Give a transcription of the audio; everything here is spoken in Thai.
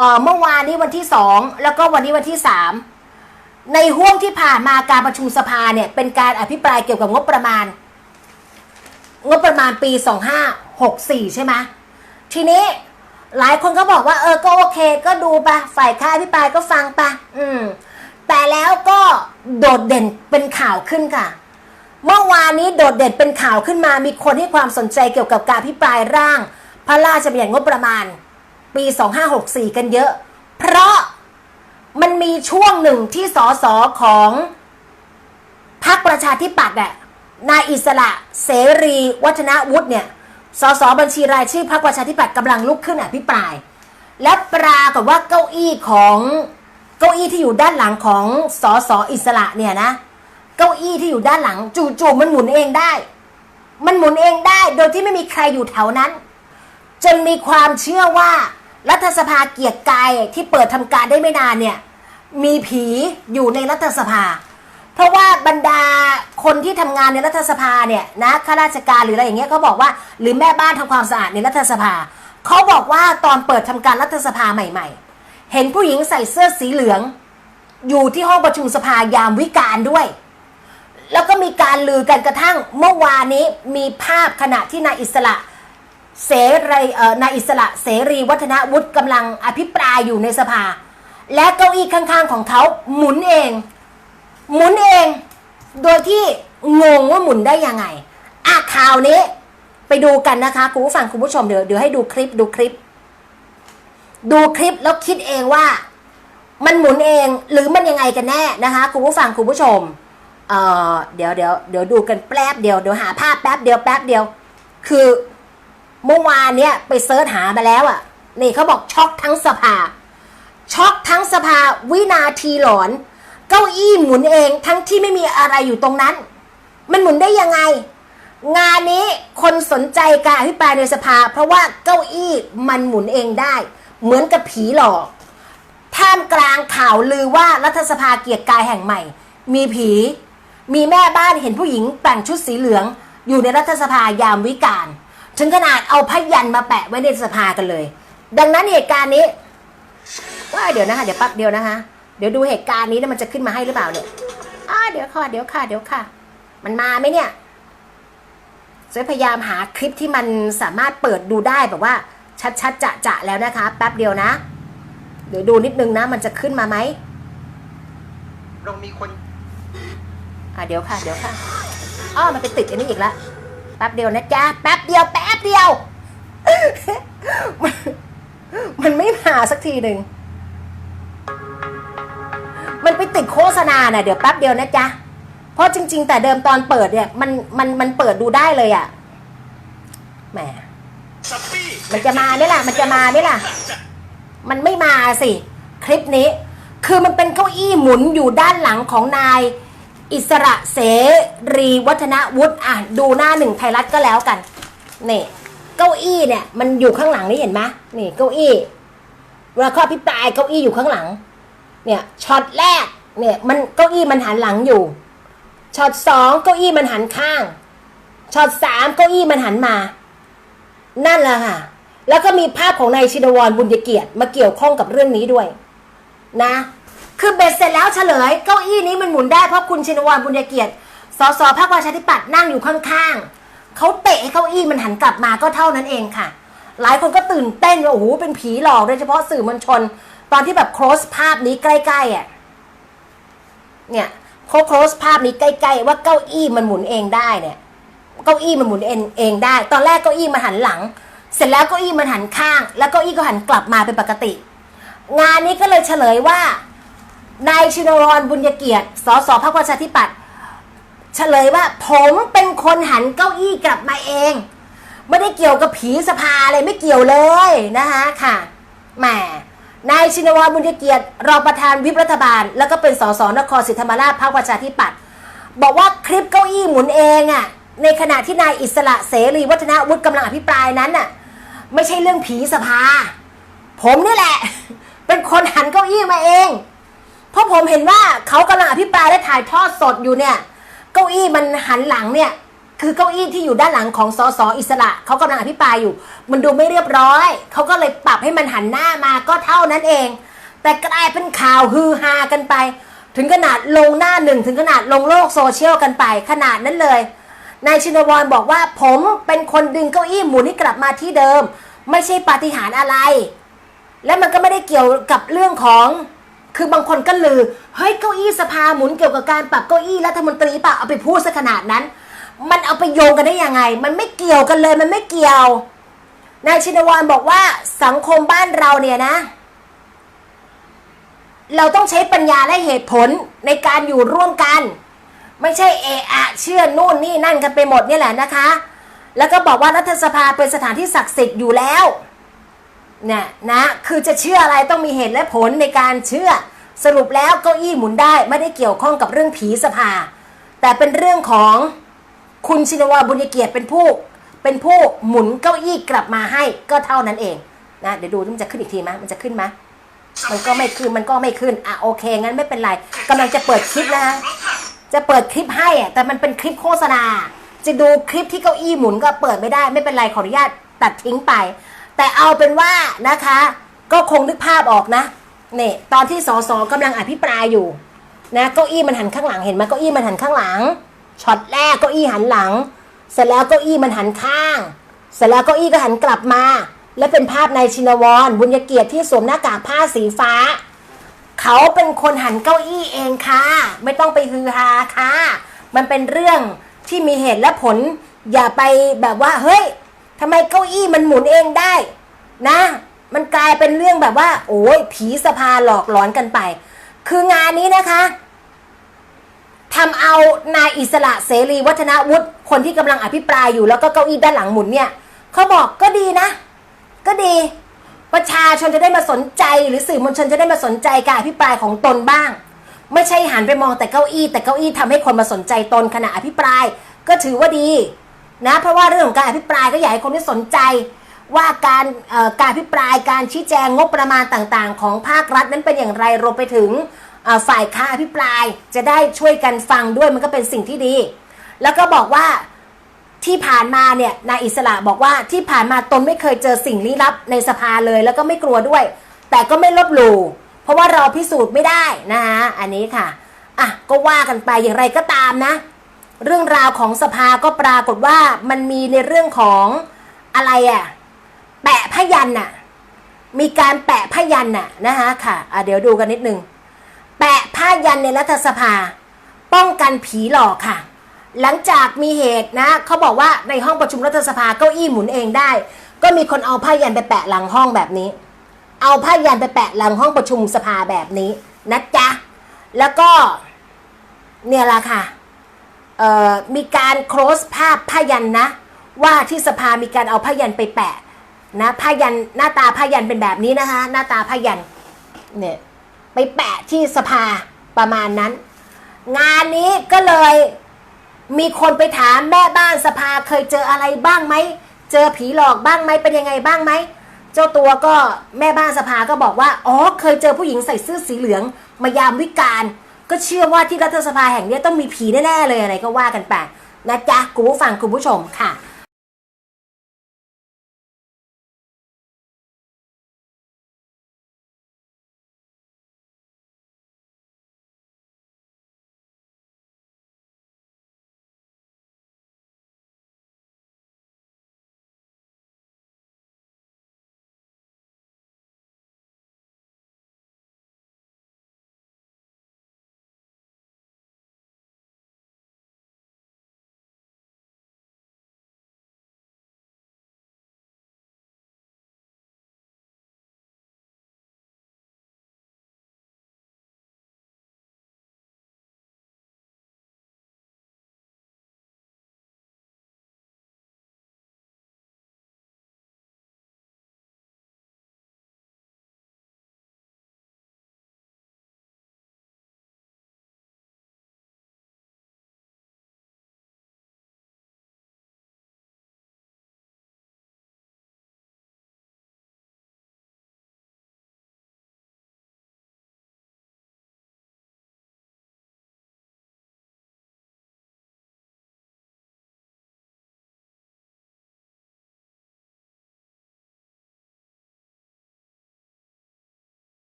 เอ่อเมื่อวานนี้วันที่สองแล้วก็วันนี้วันที่สามในห่วงที่ผ่านมาการประชุมสภาเนี่ยเป็นการอภิปรายเกี่ยวกับงบประมาณ งบประมาณปี 2564 ใช่ไหมทีนี้หลายคนก็บอกว่าเออก็โอเคก็ดูไปะฝ่ายค้านอภิปรายก็ฟังไปะอืม แต่แล้วก็โดดเด่นเป็นข่าวขึ้นค่ะ เมื่อวานนี้โดดเด่นเป็นข่าวขึ้นมา มีคนให้ความสนใจเกี่ยวกับการพิปรายร่าง พระราชบัญญัติงบประมาณ ปี 2564 กันเยอะ เพราะมันมีช่วงหนึ่งที่สสของพรรคประชาธิปัตย์อะนายอิสระเสรีวัฒนวุฒิเนี่ยสสบัญชีรายชื่อพรรคประชาธิปัตย์กำลังลุกขึ้นอภิปราย และปรากฏว่าเก้าอี้ของเก้าอี้ที่อยู่ด้านหลังของสสอิสระเนี่ยนะ เก้าอี้ที่อยู่ด้านหลังจู่ๆมันหมุนเองได้ มันหมุนเองได้โดยที่ไม่มีใครอยู่แถวนั้น จนมีความเชื่อว่า รัฐสภาเกียรติกายที่เปิดทำการได้ไม่นานเนี่ย มีผีอยู่ในรัฐสภา เพราะว่าบรรดาคนที่ทำงานในรัฐสภาเนี่ยนะข้าราชการหรืออะไรอย่างเงี้ยเขาบอกว่าหรือแม่บ้านทำความสะอาดในรัฐสภาเขาบอกว่าตอนเปิดทำการรัฐสภาใหม่ ๆ เห็นผู้หญิงใส่เสื้อสีเหลือง อยู่ที่ห้องประชุมสภายามวิการด้วย แล้วก็มีการลือกันกระทั่งเมื่อวานนี้มีภาพขณะที่นายอิสระ เสรีนายอิสระเสรีวัฒนวุฒิกำลังอภิปรายอยู่ในสภา และเก้าอี้ข้างๆของเขาหมุนเอง หมุนเอง โดยที่งงว่าหมุนได้ยังไงอะข่าวนี้ ไปดูกันนะคะคุณผู้ฟังคุณผู้ชมเดี๋ยวเดี๋ยวให้ดูคลิปดูคลิป ดูคลิปแล้วคิดเองว่า มันหมุนเองหรือมันยังไงกันแน่นะคะคุณผู้ฟังคุณผู้ชมเอ่อเดี๋ยวเดี๋ยวเดี๋ยวดูกันแป๊บเดียวเดี๋ยวหาภาพแป๊บเดียวแป๊บเดียว คือ เมื่อวานเนี้ยไปเซิร์ชหามาแล้วอะ่ะ นี่เขาบอกช็อกทั้งสภา ช็อกทั้งสภาวินาทีหลอน เก้าอี้หมุนเองทั้งที่ไม่มีอะไรอยู่ตรงนั้น มันหมุนได้ยังไง งานนี้คนสนใจการอภิปรายในสภา เพราะว่าเก้าอี้มันหมุนเองได้ เหมือนกับผีหลอกท่ามกลางข่าวลือว่ารัฐสภาเกียรติกายแห่งใหม่ มีผี มีแม่บ้านเห็นผู้หญิงแต่งชุดสีเหลือง อยู่ในรัฐสภายามวิกาล ถึงขนาดเอาพยันมาแปะไว้ในสภากันเลย ดังนั้นเหตุการณ์นี้ว่าเดี๋ยวนะคะเดี๋ยวแปั๊บเดียวนะคะ เดี๋ยวดูเหตุการณ์นี้แล้วมันจะขึ้นมาให้หรือเปล่าเนี่ยอ่าเดี๋ยวค่ะเดี๋ยวค่ะเดี๋ยวค่ะ มันมาไหมเนี่ยจะพยายามหาคลิปที่มันสามารถเปิดดูได้แบบว่า ชัดๆจะจะๆแล้วนะคะ แป๊บเดียวนะ เดี๋ยวดูนิดนึงนะ มันจะขึ้นมาไหมเรามีคนอะเดี๋ยวค่ะ เดี๋ยวค่ะอ้อมันไปติดอันนี้อีกแล้วแป๊บเดียวนะจ๊ะแป๊บเดียวแป๊บ เดียว มันไม่มาสักทีหนึ่ง มันไปติดโฆษณาน่ะเดี๋ยวแป๊บเดียวนะจ๊ะ เพราะจริง ๆ แต่เดิมตอนเปิดเนี่ยมันมันมันเปิดดูได้เลยอะ แหม มันจะมาไหมล่ะ มันจะมาไหมล่ะ มันไม่มาสิ คลิปนี้ คือมันเป็นเก้าอี้หมุนอยู่ด้านหลังของนายอิสระเสรีวัฒนวุฒิอะ ดูหน้าหนึ่งไทยรัฐก็แล้วกัน นี่เก้าอี้เนี่ย มันอยู่ข้างหลังนี่เห็นไหมนี่เก้าอี้เวลาขาอภิปรายเก้าอี้อยู่ข้างหลัง เนี่ยช็อตแรกเนี่ย มันเก้าอี้มันหันหลังอยู่ช็อตสองเก้าอี้มันหันข้างช็อตสามเก้าอี้มันหันมา นั่นแหละค่ะ แล้วก็มีภาพของนายชินวรบุญเกียรติมาเกี่ยวข้องกับเรื่องนี้ด้วย นะ คือเบ็ดเสร็จแล้วเฉลย เก้าอี้นี้มันหมุนได้เพราะคุณชินวรบุญเกียรติสสพรรคประชาธิปัตย์นั่งอยู่ข้างๆ เขาเตะให้เก้าอี้มันหันกลับมาก็เท่านั้นเองค่ะ หลายคนก็ตื่นเต้นว่าโอ้โหเป็นผีหลอกโดยเฉพาะสื่อมวลชน ตอนที่แบบโคสภาพนี้ใกล้ๆอะเนี่ยเขาโคสภาพนี้ใกล้ ๆ ว่าเก้าอี้มันหมุนเองได้เนี่ยเก้าอี้มันหมุนเองเองได้ ตอนแรกเก้าอี้มันหันหลัง เสร็จแล้วเก้าอี้มันหันข้าง แล้วเก้าอี้ก็หันกลับมาเป็นปกติ งานนี้ก็เลยเฉลยว่านายชินวรบุญเกียรติสสพรรคประชาธิปัตย์ เฉลยว่าผมเป็นคนหันเก้าอี้กลับมาเอง ไม่ได้เกี่ยวกับผีสภาเลยไม่เกี่ยวเลยนะคะค่ะแหมนายชินวรบุญเกียรติรองประธานวิปรัฐบาล แล้วก็เป็นสสนครศรีธรรมราชพรรคประชาธิปัตย์บอกว่าคลิปเก้าอี้หมุนเองอะในขณะที่นายอิสระเสรีวัฒนวุฒิกำลังอภิปรายนั้นน่ะไม่ใช่เรื่องผีสภา ผมนี่แหละ เป็นคนหันเก้าอี้มาเอง เพราะผมเห็นว่าเขากำลังอภิปรายและถ่ายทอดสดอยู่เนี่ย เก้าอี้มันหันหลังเนี่ย คือเก้าอี้ที่อยู่ด้านหลังของสสอิสระเขากำลังอภิปรายอยู่ มันดูไม่เรียบร้อยเขาก็เลยปรับให้มันหันหน้ามาก็เท่านั้นเอง แต่กลายเป็นข่าวฮือฮากันไป ถึงขนาดลงหน้าหนึ่งถึงขนาดลงโลกโซเชียลกันไป ขนาดนั้นเลยนายชินวรบอกว่าผมเป็นคนดึงเก้าอี้หมุนให้กลับมาที่เดิม ไม่ใช่ปาฏิหาริย์อะไร และมันก็ไม่ได้เกี่ยวกับเรื่องของ คือบางคนก็ลือ เฮ้ยเก้าอี้สภาหมุนเกี่ยวกับการปรับเก้าอี้รัฐมนตรีป่ะเอาไปพูดซะขนาดนั้น มันเอาไปโยงกันได้ยังไง มันไม่เกี่ยวกันเลยมันไม่เกี่ยวนายชินวรบอกว่าสังคมบ้านเราเนี่ยนะ เราต้องใช้ปัญญาและเหตุผลในการอยู่ร่วมกัน ไม่ใช่เอะอะเชื่อนู่นนี่นั่นกันไปหมดนี่แหละนะคะ แล้วก็บอกว่ารัฐสภาเป็นสถานที่ศักดิ์สิทธิ์อยู่แล้ว เนี่ยนะคือจะเชื่ออะไรต้องมีเหตุและผลในการเชื่อ สรุปแล้วเก้าอี้หมุนได้ไม่ได้เกี่ยวข้องกับเรื่องผีสภา แต่เป็นเรื่องของคุณชินวาบุญเกียรติเป็นผู้ เป็นผู้หมุนเก้าอี้กลับมาให้ก็เท่านั้นเองนะเดี๋ยวดูมันจะขึ้นอีกทีไหมมันจะขึ้นไหมมันก็ไม่ขึ้นมันก็ไม่ขึ้นอะโอเคงั้นไม่เป็นไรกำลังจะเปิดคลิปนะจะเปิดคลิปให้อะแต่มันเป็นคลิปโฆษณา จะดูคลิปที่เก้าอี้หมุนก็เปิดไม่ได้ไม่เป็นไรขออนุญาตตัดทิ้งไป แต่เอาเป็นว่านะคะ ก็คงนึกภาพออกนะเนี่ยตอนที่สสกำลังอภิปรายอยู่นะเก้าอี้มันหันข้างหลังเห็นไหมเก้าอี้มันหันข้างหลังช็อตแรกเก้าอี้หันหลัง เสร็จแล้วเก้าอี้มันหันข้าง เสร็จแล้วเก้าอี้ก็หันกลับมา และเป็นภาพนายชินวรบุญเกียรติที่สวมหน้ากากผ้าสีฟ้า เขาเป็นคนหันเก้าอี้เองค่ะ ไม่ต้องไปฮือฮาค่ะ มันเป็นเรื่องที่มีเหตุและผล อย่าไปแบบว่าเฮ้ย ทำไมเก้าอี้มันหมุนเองได้ นะ มันกลายเป็นเรื่องแบบว่า โอ้ยผีสภาหลอกหลอนกันไป คืองานนี้นะคะทำเอานายอิสระเสรีวัฒนวุฒิคนที่กำลังอภิปรายอยู่แล้วก็เก้าอี้ด้านหลังหมุนเนี่ยเขาบอกก็ดีนะ ก็ดี ประชาชนจะได้มาสนใจ หรือสื่อมวลชนจะได้มาสนใจการอภิปรายของตนบ้าง ไม่ใช่หันไปมองแต่เก้าอี้ แต่เก้าอี้ทำให้คนมาสนใจตนขณะอภิปราย ก็ถือว่าดี นะเพราะว่าเรื่องของการอภิปรายก็อยากให้คนที่สนใจว่าการการอภิปรายการชี้แจงงบประมาณต่างๆ ของภาครัฐนั้นเป็นอย่างไรรวมไปถึงฝ่ายค้าอภิปรายจะได้ช่วยกันฟังด้วยมันก็เป็นสิ่งที่ดี แล้วก็บอกว่าที่ผ่านมาเนี่ยนายอิสระบอกว่าที่ผ่านมาตนไม่เคยเจอสิ่งลี้ลับในสภาเลย แล้วก็ไม่กลัวด้วย แต่ก็ไม่ลบหลู่เพราะว่าเราพิสูจน์ไม่ได้นะคะอันนี้ค่ะอะก็ว่ากันไปอย่างไรก็ตามนะ เรื่องราวของสภาก็ปรากฏว่ามันมีในเรื่องของอะไรอะแปะพยันน่ะ มีการแปะพยันน่ะนะคะค่ะะเดี๋ยวดูกันนิดนึง แปะผ้ายันในรัฐสภา ป้องกันผีหลอกค่ะ หลังจากมีเหตุนะเขาบอกว่าในห้องประชุมรัฐสภาเก้าอี้หมุนเองได้ ก็มีคนเอาผ้ายันไปแปะหลังห้องแบบนี้ เอาผ้ายันไปแปะหลังห้องประชุมสภาแบบนี้นะจ๊ะแล้วก็เนี่ยละค่ะ มีการโครสภาพผ้ายันนะ ว่าที่สภามีการเอาผ้ายันไปแปะนะผ้ายันหน้าตาผ้ายันเป็นแบบนี้นะคะ หน้าตาผ้ายันเนี่ยไปแปะที่สภาประมาณนั้น งานนี้ก็เลยมีคนไปถามแม่บ้านสภาเคยเจออะไรบ้างไหมเจอผีหลอกบ้างไหมเป็นยังไงบ้างไหมเจ้าตัวก็แม่บ้านสภาก็บอกว่าอ๋อเคยเจอผู้หญิงใส่เสื้อสีเหลือง มายามวิการ ก็เชื่อว่าที่รัฐสภาแห่งนี้ต้องมีผีแน่ๆเลยอะไรก็ว่ากันไปนะจ๊ะคุณผู้ฟังคุณผู้ชมค่ะ